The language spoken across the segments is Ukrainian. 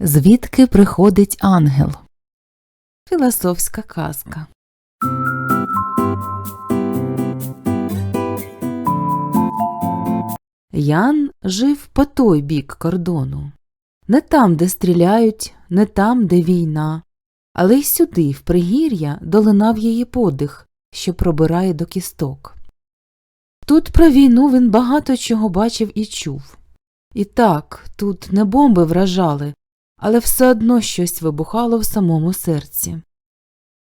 Звідки приходить ангел? Філософська казка. Ян жив по той бік кордону. Не там, де стріляють, не там, де війна, але й сюди, в пригір'я, долинав її подих, що пробирає до кісток. Тут про війну він багато чого бачив і чув. І так, тут не бомби вражали, але все одно щось вибухало в самому серці.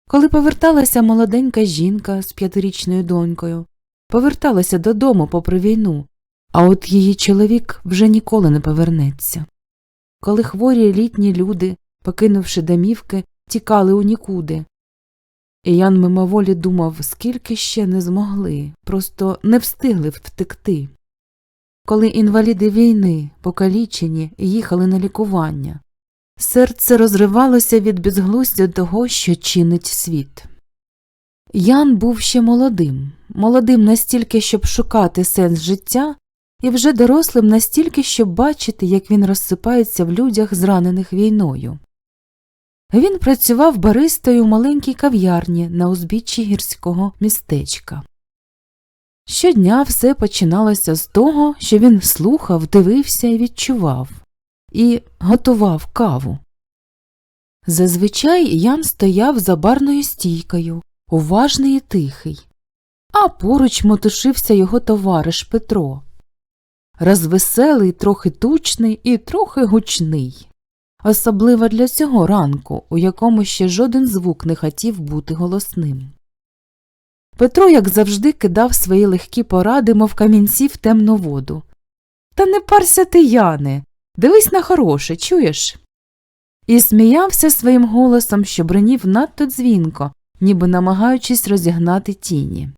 Коли поверталася молоденька жінка з п'ятирічною донькою, поверталася додому попри війну, а от її чоловік вже ніколи не повернеться. Коли хворі літні люди, покинувши домівки, тікали у нікуди. І Ян мимоволі думав, скільки ще не змогли, просто не встигли втекти. Коли інваліди війни, покалічені, їхали на лікування, серце розривалося від безглуздя того, що чинить світ. Ян був ще молодим, молодим настільки, щоб шукати сенс життя, і вже дорослим настільки, щоб бачити, як він розсипається в людях, зранених війною. Він працював баристою в маленькій кав'ярні на узбіччі гірського містечка. Щодня все починалося з того, що він слухав, дивився і відчував, і готував каву. Зазвичай Ян стояв за барною стійкою, уважний і тихий, а поруч мотушився його товариш Петро. Розвеселий, трохи тучний і трохи гучний, особливо для цього ранку, у якому ще жоден звук не хотів бути голосним. Петро, як завжди, кидав свої легкі поради, мов камінці в темну воду. Та не парся ти, Яне, дивись на хороше, чуєш? І сміявся своїм голосом, що бринів надто дзвінко, ніби намагаючись розігнати тіні.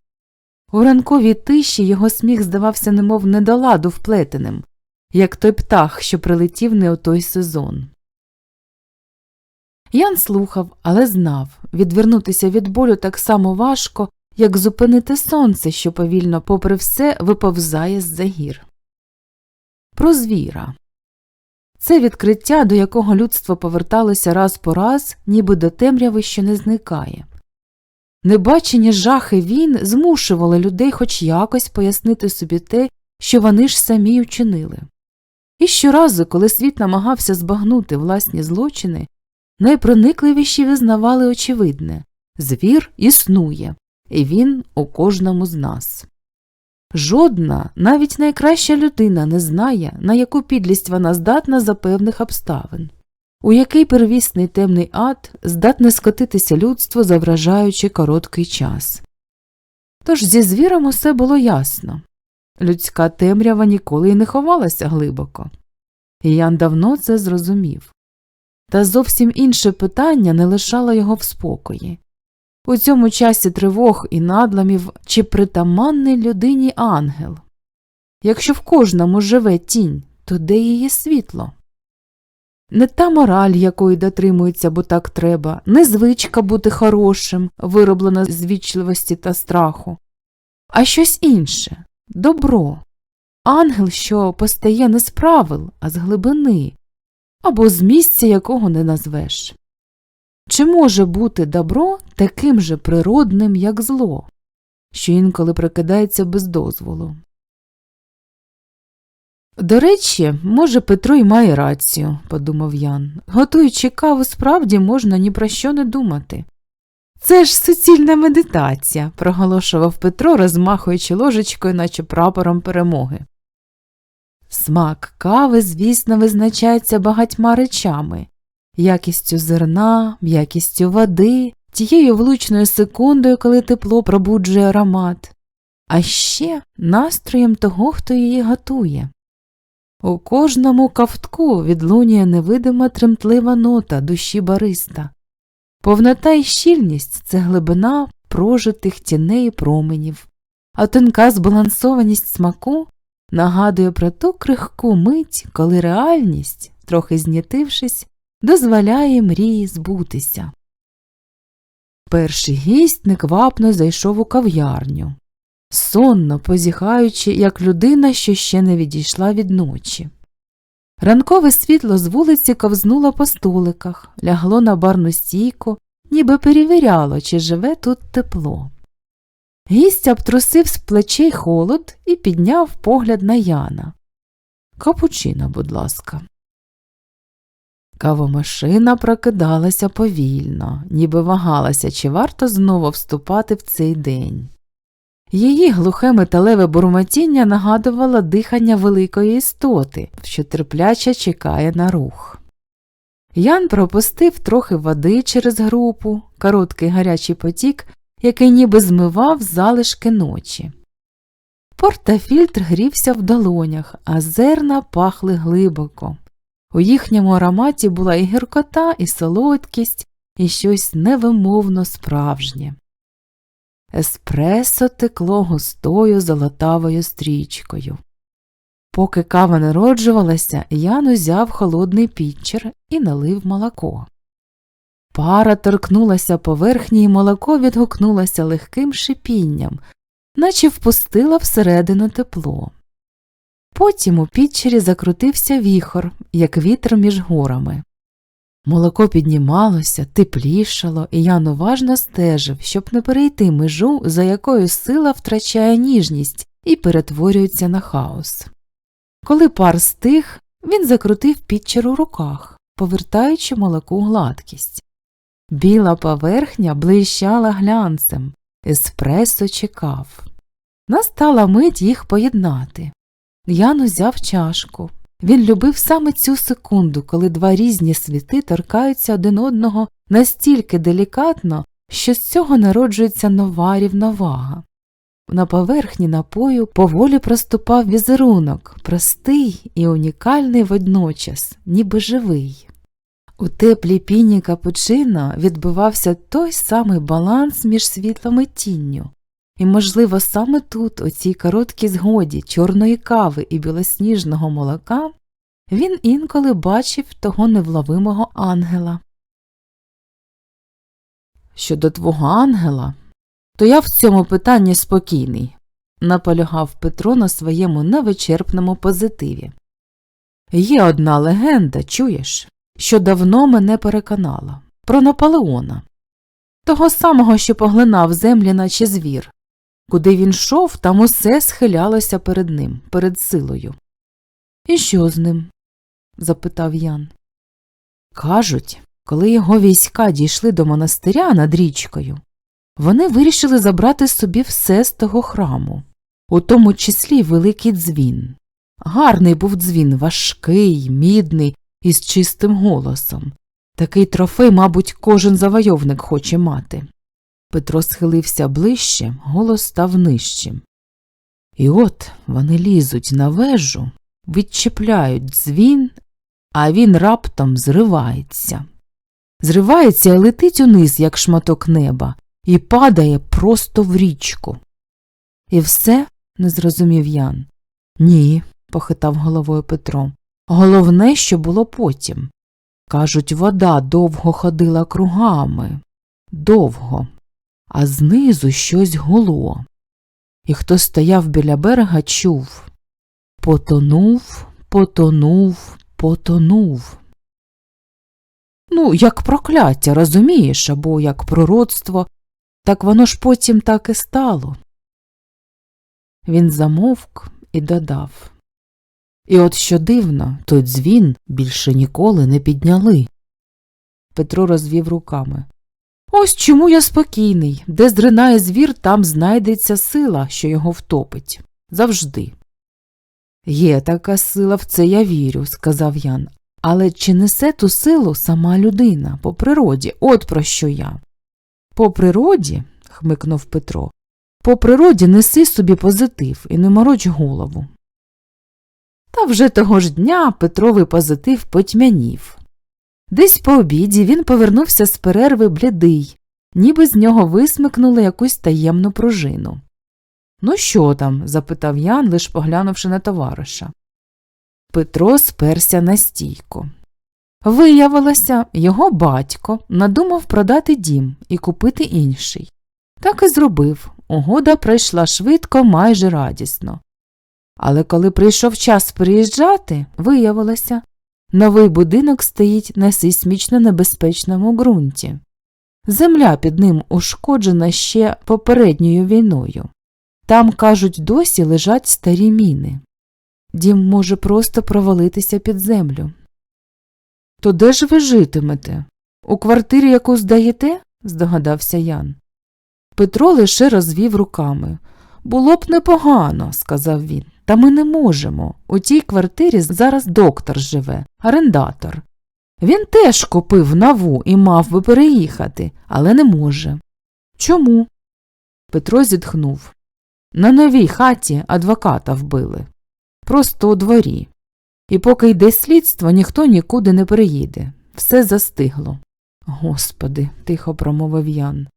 У ранковій тиші його сміх здавався немов недоладу вплетеним, як той птах, що прилетів не у той сезон. Ян слухав, але знав відвернутися від болю так само важко, як зупинити сонце, що повільно, попри все, виповзає з за гір. Про звіра це відкриття, до якого людство поверталося раз по раз, ніби до темряви, що не зникає. Небачені жахи війн змушували людей хоч якось пояснити собі те, що вони ж самі учинили. І щоразу, коли світ намагався збагнути власні злочини, найпроникливіші визнавали очевидне звір існує, і він у кожному з нас. Жодна, навіть найкраща людина не знає, на яку підлість вона здатна за певних обставин, у який первісний темний ад здатне скотитися людство, завражаючи короткий час. Тож зі звіром усе було ясно людська темрява ніколи й не ховалася глибоко. І Ян давно це зрозумів. Та зовсім інше питання не лишало його в спокої. У цьому часі тривог і надламів чи притаманний людині ангел. Якщо в кожному живе тінь, то де її світло? Не та мораль, якої дотримується, бо так треба, не звичка бути хорошим, вироблена з вічливості та страху, а щось інше добро, ангел, що постає не з правил, а з глибини, або з місця, якого не назвеш. Чи може бути добро таким же природним, як зло, що інколи прикидається без дозволу? До речі, може, Петро й має рацію, подумав Ян. Готуючи каву, справді можна ні про що не думати. Це ж суцільна медитація, проголошував Петро, розмахуючи ложечкою, наче прапором перемоги. Смак кави, звісно, визначається багатьма речами якістю зерна, якістю води, тією влучною секундою, коли тепло пробуджує аромат, а ще настроєм того, хто її готує. У кожному кавтку відлунює невидима тремтлива нота душі бариста. Повнота і щільність це глибина прожитих тіней променів, а тонка збалансованість смаку нагадує про ту крихку мить, коли реальність, трохи знятившись, дозволяє мрії збутися. Перший гість неквапно зайшов у кав'ярню, сонно позіхаючи, як людина, що ще не відійшла від ночі. Ранкове світло з вулиці ковзнуло по столиках, лягло на барну стійку, ніби перевіряло, чи живе тут тепло. Гість обтрусив з плечей холод і підняв погляд на Яна. Капучино, будь ласка. Кавомашина прокидалася повільно, ніби вагалася, чи варто знову вступати в цей день. Її глухе металеве бурмотіння нагадувало дихання великої істоти, що терпляче чекає на рух. Ян пропустив трохи води через групу, короткий гарячий потік, який ніби змивав залишки ночі. Портафільтр грівся в долонях, а зерна пахли глибоко. У їхньому ароматі була і гіркота, і солодкість, і щось невимовно справжнє. Еспресо текло густою золотавою стрічкою. Поки кава народжувалася, Ян узяв холодний пітчер і налив молоко. Пара торкнулася поверхні, і молоко відгукнулося легким шипінням, наче впустила всередину тепло. Потім у пітчері закрутився віхор, як вітер між горами. Молоко піднімалося, теплішало, і Ян уважно стежив, щоб не перейти межу, за якою сила втрачає ніжність і перетворюється на хаос. Коли пар стих, він закрутив пітчер у руках, повертаючи молоку гладкість. Біла поверхня блищала глянцем, еспресо чекав. Настала мить їх поєднати. Ян узяв чашку. Він любив саме цю секунду, коли два різні світи торкаються один одного настільки делікатно, що з цього народжується нова рівновага. На поверхні напою поволі проступав візерунок, простий і унікальний водночас, ніби живий. У теплій піні капучино відбивався той самий баланс між світлом і тінню, і, можливо, саме тут, у цій короткій згоді чорної кави і білосніжного молока, він інколи бачив того невловимого ангела. Щодо твого ангела, то я в цьому питанні спокійний, наполягав Петро на своєму невичерпному позитиві. Є одна легенда, чуєш, що давно мене переконала про Наполеона, того самого, що поглинав землі, наче звір. Куди він йшов, там усе схилялося перед ним, перед силою. І що з ним? запитав Ян. Кажуть, коли його війська дійшли до монастиря над річкою, вони вирішили забрати собі все з того храму, у тому числі великий дзвін. Гарний був дзвін, важкий, мідний із чистим голосом. Такий трофей, мабуть, кожен завойовник хоче мати. Петро схилився ближче, голос став нижчим. І от вони лізуть на вежу, відчіпляють дзвін, а він раптом зривається. Зривається і летить униз, як шматок неба, і падає просто в річку. І все? не зрозумів Ян. Ні, похитав головою Петро. Головне, що було потім. Кажуть, вода довго ходила кругами. Довго а знизу щось гуло. І хто стояв біля берега, чув потонув, потонув, потонув. Ну, як прокляття, розумієш, або як пророцтво, так воно ж потім так і стало. Він замовк і додав. І от що дивно, той дзвін більше ніколи не підняли. Петро розвів руками. Ось чому я спокійний, де зринає звір, там знайдеться сила, що його втопить. Завжди. Є така сила, в це я вірю, сказав Ян. Але чи несе ту силу сама людина по природі, от про що я? По природі, хмикнув Петро, по природі неси собі позитив і не мороч голову. Та вже того ж дня Петровий позитив потьмянів. Десь по обіді він повернувся з перерви блідий, ніби з нього висмикнули якусь таємну пружину. Ну, що там? запитав Ян, лиш поглянувши на товариша. Петро сперся на стійку. Виявилося, його батько надумав продати дім і купити інший. Так і зробив. Угода пройшла швидко, майже радісно. Але коли прийшов час приїжджати, виявилося, Новий будинок стоїть на сейсмічно небезпечному ґрунті. Земля під ним ушкоджена ще попередньою війною. Там, кажуть, досі лежать старі міни. Дім може просто провалитися під землю. То де ж ви житимете? У квартирі, яку здаєте? здогадався Ян. Петро лише розвів руками. Було б непогано, сказав він, та ми не можемо. У тій квартирі зараз доктор живе, орендатор. Він теж купив наву і мав би переїхати, але не може. Чому? Петро зітхнув. На новій хаті адвоката вбили. Просто у дворі. І поки йде слідство, ніхто нікуди не переїде. Все застигло. Господи, тихо промовив Ян.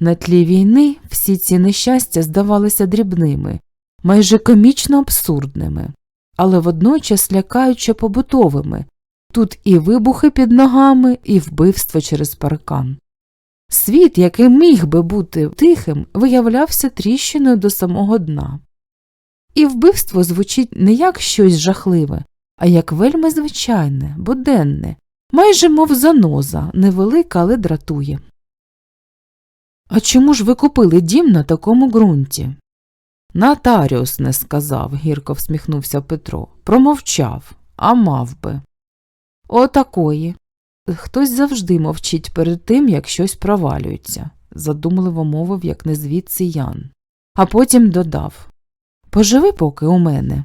На тлі війни всі ці нещастя здавалися дрібними, майже комічно абсурдними, але водночас лякаюче побутовими тут і вибухи під ногами, і вбивство через паркан. Світ, який міг би бути тихим, виявлявся тріщиною до самого дна. І вбивство звучить не як щось жахливе, а як вельми звичайне, буденне, майже мов заноза, невелика, але дратує. А чому ж ви купили дім на такому ґрунті? Нотаріус не сказав, гірко всміхнувся Петро. Промовчав, а мав би. Отакої. Хтось завжди мовчить перед тим, як щось провалюється, задумливо мовив, як не звідси Ян. А потім додав Поживи поки у мене.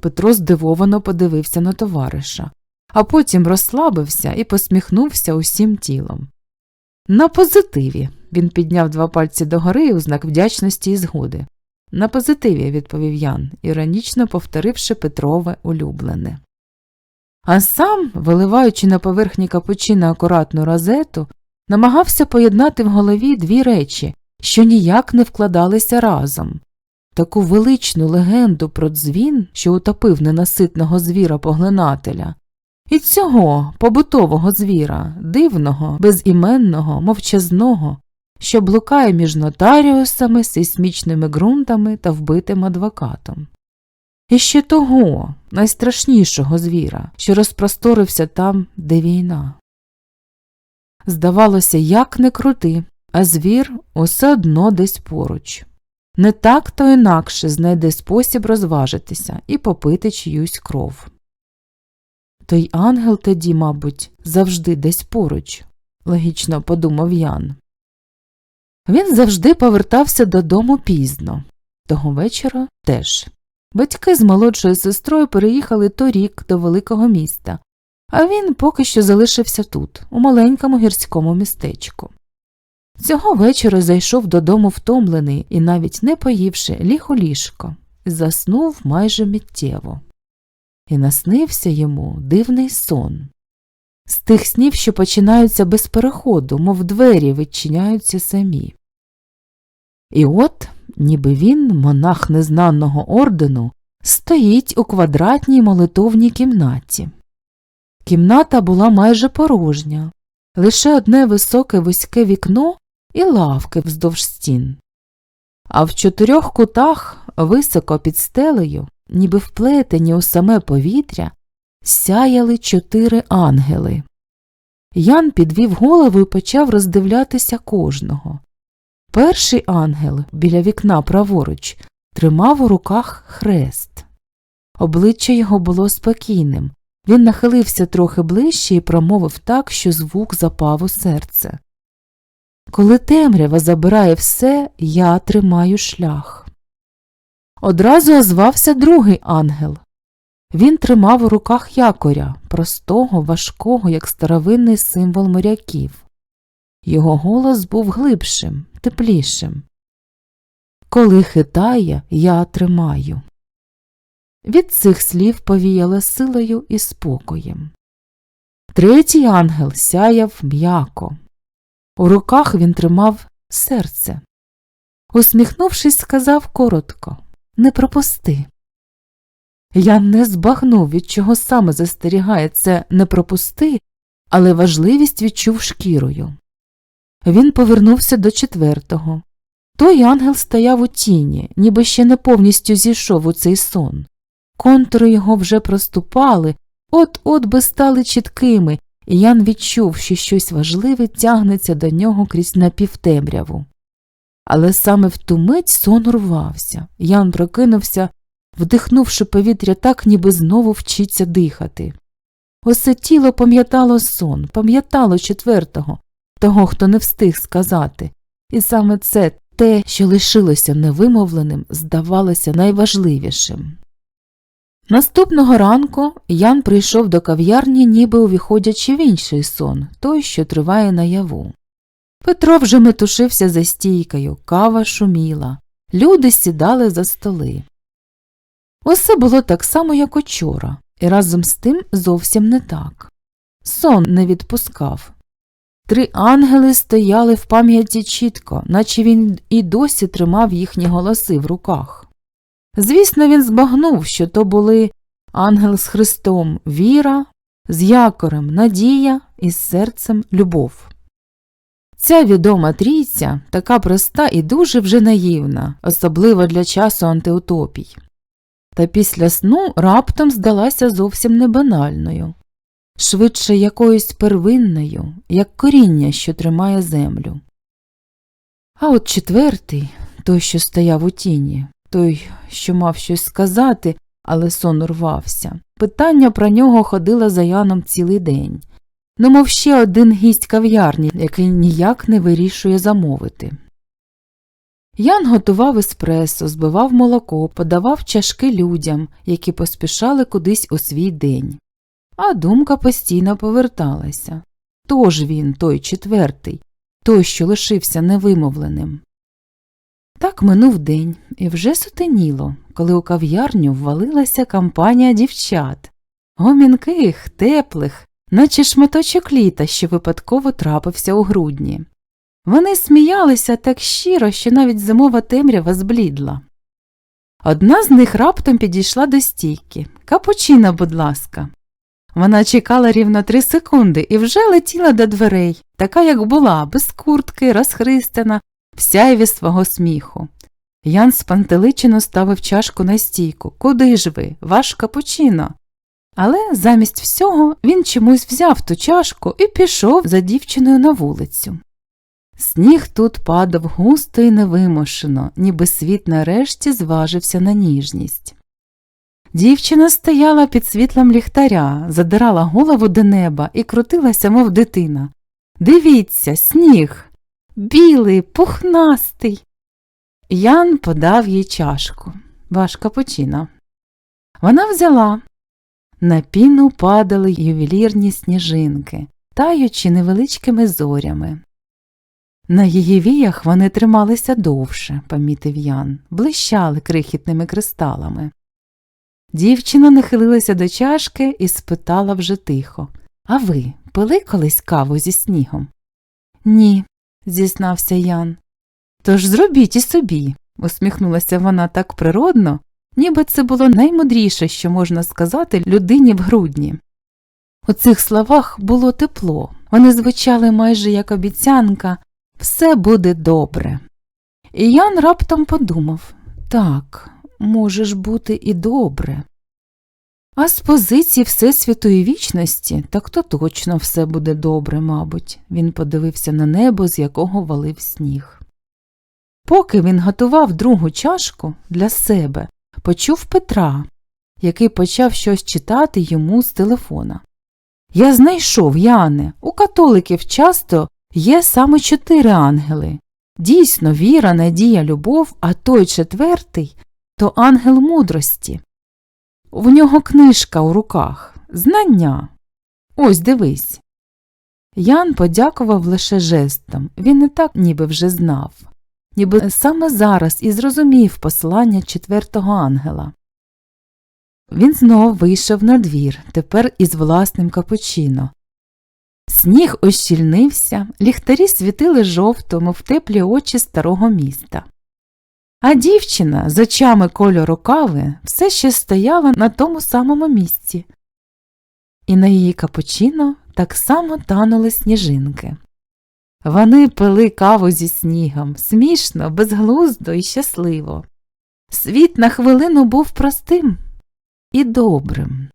Петро здивовано подивився на товариша, а потім розслабився і посміхнувся усім тілом. На позитиві. Він підняв два пальці догори у знак вдячності і згоди. На позитиві, відповів Ян, іронічно повторивши Петрове улюблене. А сам, виливаючи на поверхні капучино акуратну розету, намагався поєднати в голові дві речі, що ніяк не вкладалися разом таку величну легенду про дзвін, що утопив ненаситного звіра поглинателя, і цього побутового звіра, дивного, безіменного, мовчазного, що блукає між нотаріусами, сейсмічними ґрунтами та вбитим адвокатом. І ще того найстрашнішого звіра, що розпросторився там, де війна. Здавалося, як не крути, а звір усе одно десь поруч. Не так то інакше знайде спосіб розважитися і попити чиюсь кров. Той ангел тоді, мабуть, завжди десь поруч, логічно подумав Ян. Він завжди повертався додому пізно, того вечора теж. Батьки з молодшою сестрою переїхали торік до великого міста, а він поки що залишився тут, у маленькому гірському містечку. Цього вечора зайшов додому втомлений і, навіть не поївши, ліг у ліжко, заснув майже миттєво. І наснився йому дивний сон. З тих снів, що починаються без переходу, мов двері відчиняються самі. І от, ніби він, монах незнаного ордену, стоїть у квадратній молитовній кімнаті. Кімната була майже порожня, лише одне високе вузьке вікно і лавки вздовж стін. А в чотирьох кутах, високо під стелею, ніби вплетені у саме повітря, сяяли чотири ангели. Ян підвів голову і почав роздивлятися кожного. Перший ангел біля вікна праворуч тримав у руках хрест. Обличчя його було спокійним. Він нахилився трохи ближче і промовив так, що звук запав у серце. Коли темрява забирає все, я тримаю шлях. Одразу озвався другий ангел. Він тримав у руках якоря, простого, важкого, як старовинний символ моряків. Його голос був глибшим, теплішим. Коли хитає, я тримаю. Від цих слів повіяло силою і спокоєм. Третій ангел сяяв м'яко. У руках він тримав серце. Усміхнувшись, сказав коротко Не пропусти. Я не збагнув, від чого саме застерігає це не пропусти, але важливість відчув шкірою. Він повернувся до четвертого. Той ангел стояв у тіні, ніби ще не повністю зійшов у цей сон. Контури його вже проступали, от-от би стали чіткими, і Ян відчув, що щось важливе тягнеться до нього крізь напівтемряву. Але саме в ту мить сон урвався. Ян прокинувся, вдихнувши повітря так, ніби знову вчиться дихати. Усе тіло пам'ятало сон, пам'ятало четвертого, того, хто не встиг сказати, і саме це те, що лишилося невимовленим, здавалося найважливішим. Наступного ранку Ян прийшов до кав'ярні, ніби увіходячи в інший сон, той, що триває наяву. Петро вже метушився за стійкою, кава шуміла, люди сідали за столи. Усе було так само, як учора, і разом з тим зовсім не так. Сон не відпускав. Три ангели стояли в пам'яті чітко, наче він і досі тримав їхні голоси в руках. Звісно, він збагнув, що то були ангел з Христом віра, з якорем надія і з серцем любов. Ця відома трійця така проста і дуже вже наївна, особливо для часу антиутопій. Та після сну раптом здалася зовсім не банальною, швидше якоюсь первинною, як коріння, що тримає землю. А от четвертий, той, що стояв у тіні, той, що мав щось сказати, але сон урвався. Питання про нього ходило за Яном цілий день, немов ще один гість кав'ярні, який ніяк не вирішує замовити. Ян готував еспресо, збивав молоко, подавав чашки людям, які поспішали кудись у свій день. А думка постійно поверталася. Тож він, той четвертий, той, що лишився невимовленим. Так минув день, і вже сутеніло, коли у кав'ярню ввалилася компанія дівчат, гомінких, теплих, наче шматочок літа, що випадково трапився у грудні. Вони сміялися так щиро, що навіть зимова темрява зблідла. Одна з них раптом підійшла до стійки. Капучино, будь ласка. Вона чекала рівно три секунди і вже летіла до дверей, така, як була, без куртки, розхристана, в сяйві свого сміху. Ян спантеличено ставив чашку на стійку. Куди ж ви? Ваш капучино. Але замість всього він чомусь взяв ту чашку і пішов за дівчиною на вулицю. Сніг тут падав густо і невимушено, ніби світ нарешті зважився на ніжність. Дівчина стояла під світлом ліхтаря, задирала голову до неба і крутилася, мов дитина. Дивіться, сніг. Білий, пухнастий. Ян подав їй чашку. Ваш капучино. Вона взяла. На піну падали ювелірні сніжинки, таючи невеличкими зорями. На її віях вони трималися довше, помітив Ян, блищали крихітними кристалами. Дівчина нахилилася до чашки і спитала вже тихо А ви пили колись каву зі снігом? Ні, зізнався Ян. Тож зробіть і собі, усміхнулася вона так природно, ніби це було наймудріше, що можна сказати людині в грудні. У цих словах було тепло, вони звучали майже як обіцянка все буде добре. І Ян раптом подумав так, може ж бути і добре. А з позиції Всесвяту і вічності, так то точно все буде добре, мабуть, він подивився на небо, з якого валив сніг. Поки він готував другу чашку для себе, почув Петра, який почав щось читати йому з телефона. Я знайшов, Яне, у католиків часто є саме чотири ангели. Дійсно, віра, надія, любов, а той четвертий то ангел мудрості. В нього книжка у руках, знання. Ось дивись. Ян подякував лише жестом, він і так ніби вже знав, ніби саме зараз і зрозумів послання четвертого ангела. Він знову вийшов на двір, тепер із власним капучино. Сніг ощільнився, ліхтарі світили жовто, мов теплі очі старого міста. А дівчина з очами кольору кави все ще стояла на тому самому місці, і на її капучино так само танули сніжинки. Вони пили каву зі снігом, смішно, безглуздо і щасливо. Світ на хвилину був простим і добрим.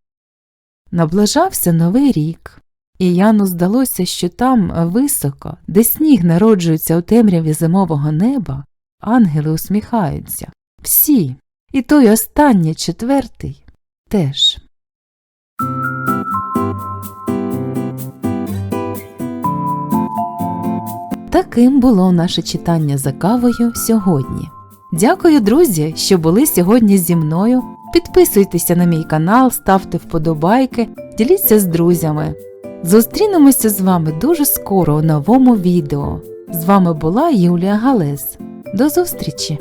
Наближався новий рік, і Яну здалося, що там високо, де сніг народжується у темряві зимового неба, ангели усміхаються. Всі, і той останній четвертий теж. Таким було наше читання за кавою сьогодні. Дякую, друзі, що були сьогодні зі мною. Підписуйтеся на мій канал, ставте вподобайки, діліться з друзями. Зустрінемося з вами дуже скоро у новому відео. З вами була Юлія Галес. До зустрічі!